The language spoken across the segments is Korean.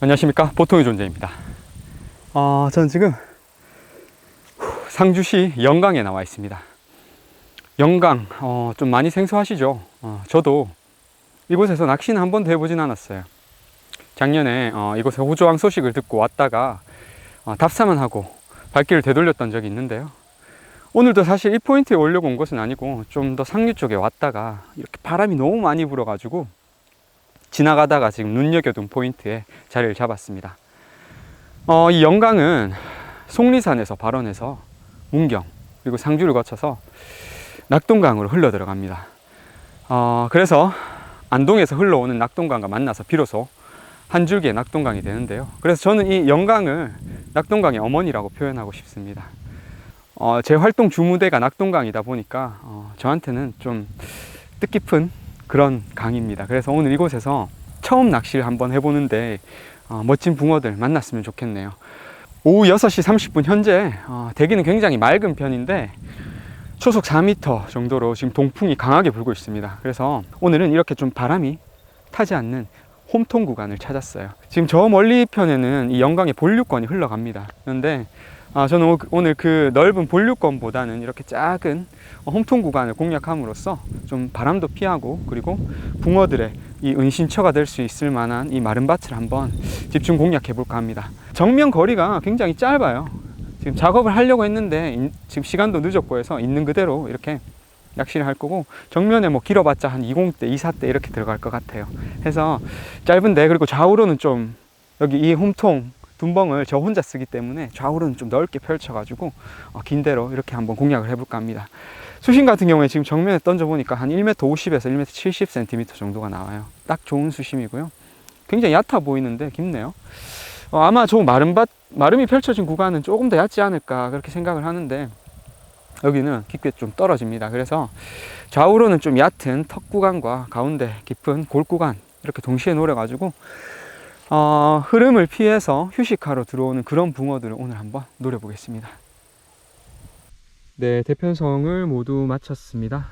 안녕하십니까? 보통의 존재입니다. 어, 저는 지금 상주시 영광에 나와 있습니다. 영광 어, 좀 많이 생소하시죠? 어, 저도 이곳에서 낚시는 한 번도 해보진 않았어요. 작년에 어, 이곳에 호주왕 소식을 듣고 왔다가 어, 답사만 하고 발길을 되돌렸던 적이 있는데요. 오늘도 사실 이 포인트에 오려고 온 것은 아니고 좀 더 상류 쪽에 왔다가 이렇게 바람이 너무 많이 불어가지고 지나가다가 지금 눈여겨둔 포인트에 자리를 잡았습니다. 어, 이 영광은 속리산에서 발원해서 문경 그리고 상주를 거쳐서 낙동강으로 흘러 들어갑니다. 어, 그래서 안동에서 흘러오는 낙동강과 만나서 비로소 한 줄기의 낙동강이 되는데요. 그래서 저는 이 영광을 낙동강의 어머니라고 표현하고 싶습니다. 어, 제 활동 주무대가 낙동강이다 보니까 어, 저한테는 좀 뜻깊은 그런 강입니다. 그래서 오늘 이곳에서 처음 낚시를 한번 해보는데 어, 멋진 붕어들 만났으면 좋겠네요. 오후 6시 30분 현재 어, 대기는 굉장히 맑은 편인데 초속 4m 정도로 지금 동풍이 강하게 불고 있습니다. 그래서 오늘은 이렇게 좀 바람이 타지 않는 홈통 구간을 찾았어요. 지금 저 멀리 편에는 이 영광의 본류권이 흘러갑니다. 그런데 아, 저는 오- 오늘 그 넓은 본류권보다는 이렇게 작은 어, 홈통 구간을 공략함으로써 좀 바람도 피하고 그리고 붕어들의 이 은신처가 될 수 있을 만한 이 마른 밭을 한번 집중 공략해 볼까 합니다. 정면 거리가 굉장히 짧아요. 지금 작업을 하려고 했는데 인- 지금 시간도 늦었고 해서 있는 그대로 이렇게 낚시를 할 거고 정면에 뭐 길어봤자 한 20대, 24대 이렇게 들어갈 것 같아요. 해서 짧은데 그리고 좌우로는 좀 여기 이 홈통 둔벙을 저 혼자 쓰기 때문에 좌우로는 좀 넓게 펼쳐가지고 어, 긴 대로 이렇게 한번 공략을 해볼까 합니다. 수심 같은 경우에 지금 정면에 던져보니까 한 1m 50에서 1m 70cm 정도가 나와요. 딱 좋은 수심이고요. 굉장히 얕아 보이는데 깊네요. 어, 아마 저 마른 밭, 마름이 펼쳐진 구간은 조금 더 얕지 않을까 그렇게 생각을 하는데 여기는 깊게 좀 떨어집니다. 그래서 좌우로는 좀 얕은 턱 구간과 가운데 깊은 골 구간 이렇게 동시에 노려가지고 어, 흐름을 피해서 휴식하러 들어오는 그런 붕어들을 오늘 한번 노려보겠습니다. 네, 대편성을 모두 마쳤습니다.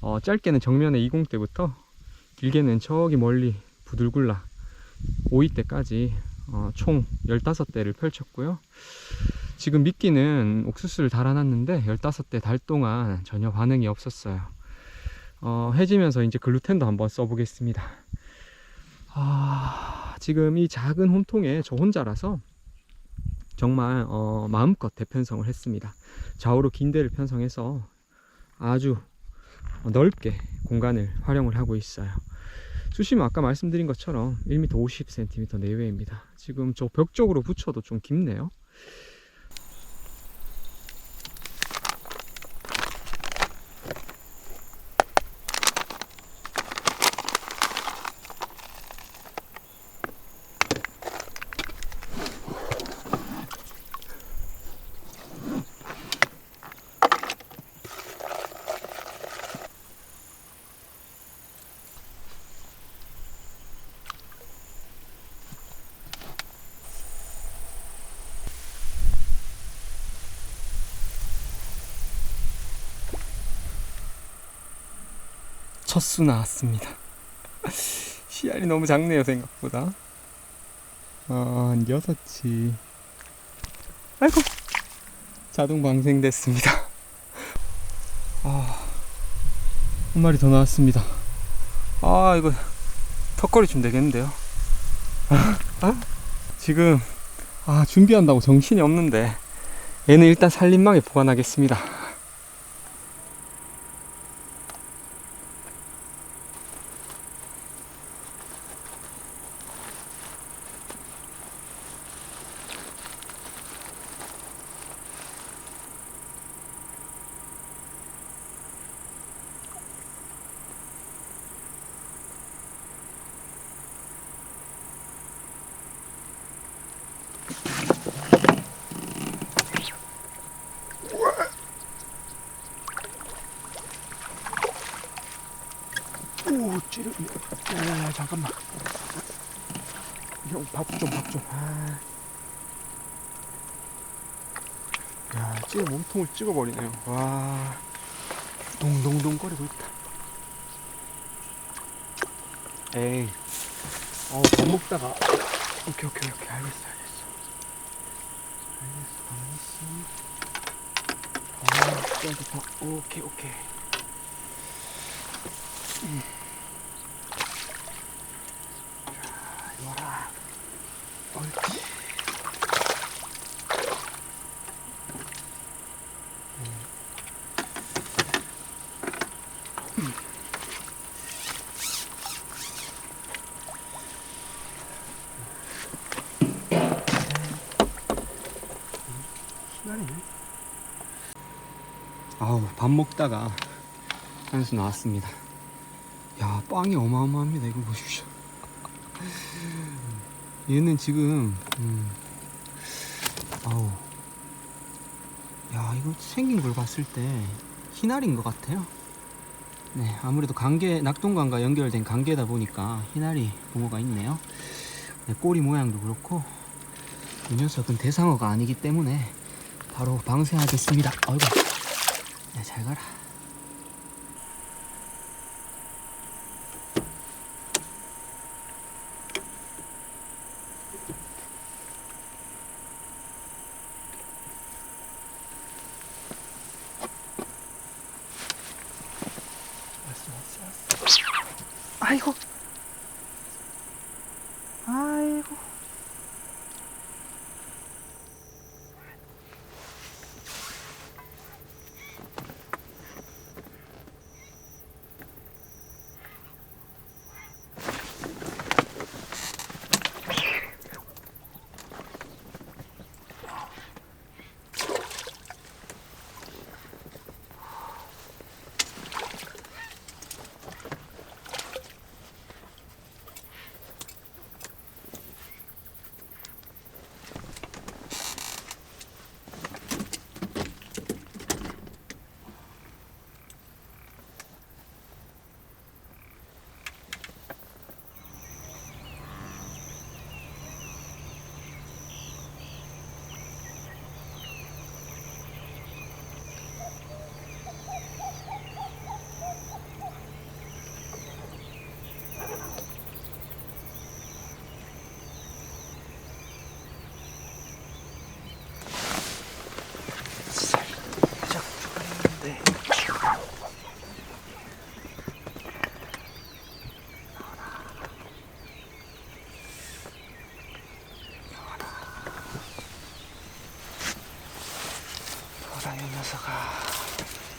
어, 짧게는 정면에 20대부터 길게는 저기 멀리 부들굴라 5위대까지 어, 총 15대를 펼쳤고요. 지금 미끼는 옥수수를 달아놨는데 15대 달 동안 전혀 반응이 없었어요. 어, 해지면서 이제 글루텐도 한번 써보겠습니다. 아, 지금 이 작은 홈통에 저 혼자라서 정말 어, 마음껏 대편성을 했습니다. 좌우로 긴 대를 편성해서 아주 넓게 공간을 활용을 하고 있어요. 수심은 아까 말씀드린 것처럼 1m 50cm 내외입니다. 지금 저 벽 쪽으로 붙여도 좀 깊네요. 첫 수 나왔습니다. 씨알이 너무 작네요 생각보다. 아, 한 여섯치. 아이고 자동 방생됐습니다. 아, 한 마리 더 나왔습니다. 아 이거 턱걸이 좀 되겠는데요. 아, 지금 아 준비한다고 정신이 없는데 얘는 일단 살림망에 보관하겠습니다. 오, 찌르. 야야야, 잠깐만. 형, 밥 좀, 밥 좀. 아. 야, 찌르 몸통을 찍어버리네요. 와. 동동동 거리고 있다. 에이. 어, 밥 먹다가 오케이 오케이 오케이 알겠어 알겠어 알겠어 있어 아 진짜 좋다 오케이 오케이 음. 자 이거라 옳지 시간이네. 아우 밥 먹다가 한수 나왔습니다. 야 빵이 어마어마합니다. 이거 보십시오. 얘는 지금 음, 아우 야 이거 생긴 걸 봤을 때 희날인 것 같아요. 네 아무래도 강계 낙동강과 연결된 강계다 보니까 희날이 붕어가 있네요. 네, 꼬리 모양도 그렇고 이 녀석은 대상어가 아니기 때문에 바로 방생하겠습니다. 어이구, 네, 잘 가라. 보라 이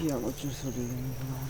비약 어쩔 소리를 내고 나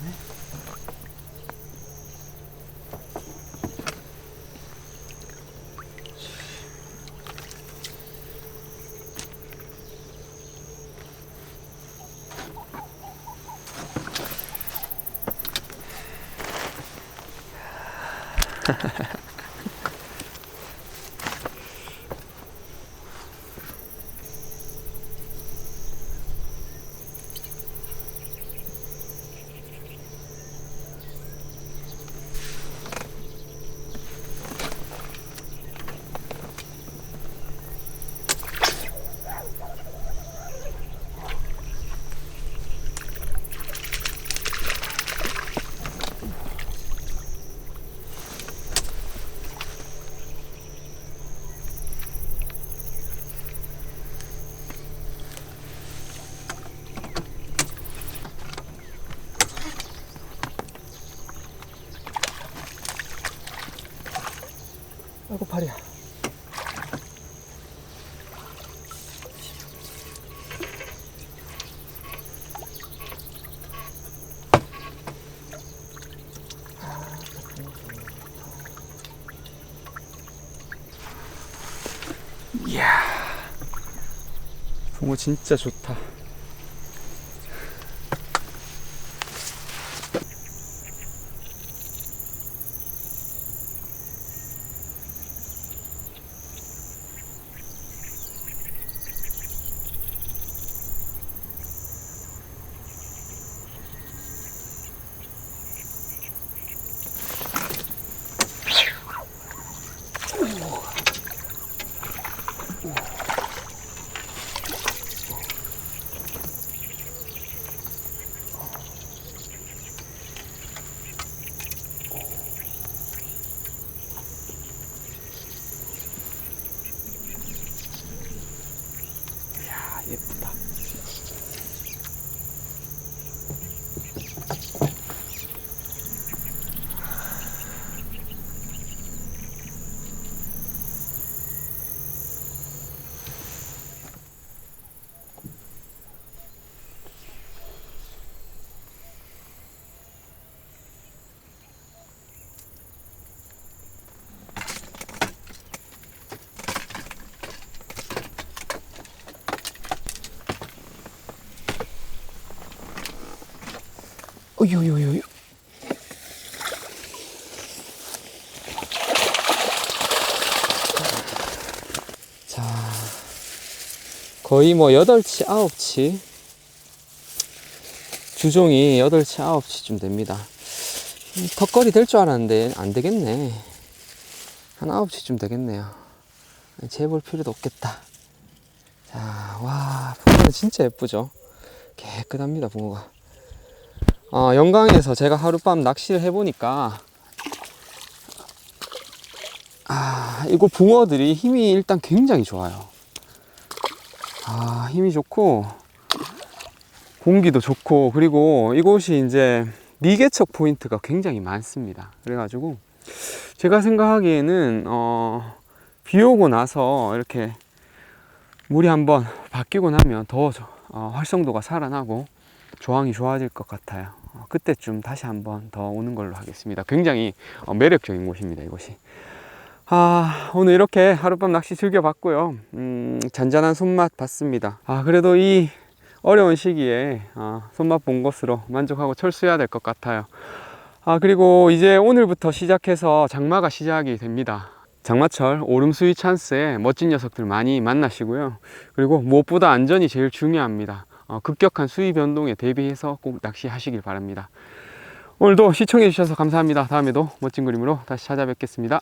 붕어 진짜 좋다. 예쁘다. 어유유유. 자, 거의 뭐 8치, 9치. 주종이 8치, 9치쯤 됩니다. 음, 턱걸이 될 줄 알았는데 안 되겠네. 한 9치쯤 되겠네요. 재볼 필요도 없겠다. 자, 와, 붕어는 진짜 예쁘죠? 깨끗합니다, 붕어가. 어, 영광에서 제가 하룻밤 낚시를 해보니까 아, 이거 붕어들이 힘이 일단 굉장히 좋아요. 아, 힘이 좋고 공기도 좋고 그리고 이곳이 이제 미개척 포인트가 굉장히 많습니다. 그래가지고 제가 생각하기에는 어, 비 오고 나서 이렇게 물이 한번 바뀌고 나면 더 어, 활성도가 살아나고 조항이 좋아질 것 같아요. 어, 그때쯤 다시 한번 더 오는 걸로 하겠습니다. 굉장히 어, 매력적인 곳입니다. 이곳이. 아, 오늘 이렇게 하룻밤 낚시 즐겨봤고요. 음, 잔잔한 손맛 봤습니다. 아, 그래도 이 어려운 시기에 아, 손맛 본 것으로 만족하고 철수해야 될 것 같아요. 아, 그리고 이제 오늘부터 시작해서 장마가 시작이 됩니다. 장마철 오름 수위 찬스에 멋진 녀석들 많이 만나시고요. 그리고 무엇보다 안전이 제일 중요합니다. 어, 급격한 수위 변동에 대비해서 꼭 낚시하시길 바랍니다. 오늘도 시청해 주셔서 감사합니다. 다음에도 멋진 그림으로 다시 찾아뵙겠습니다.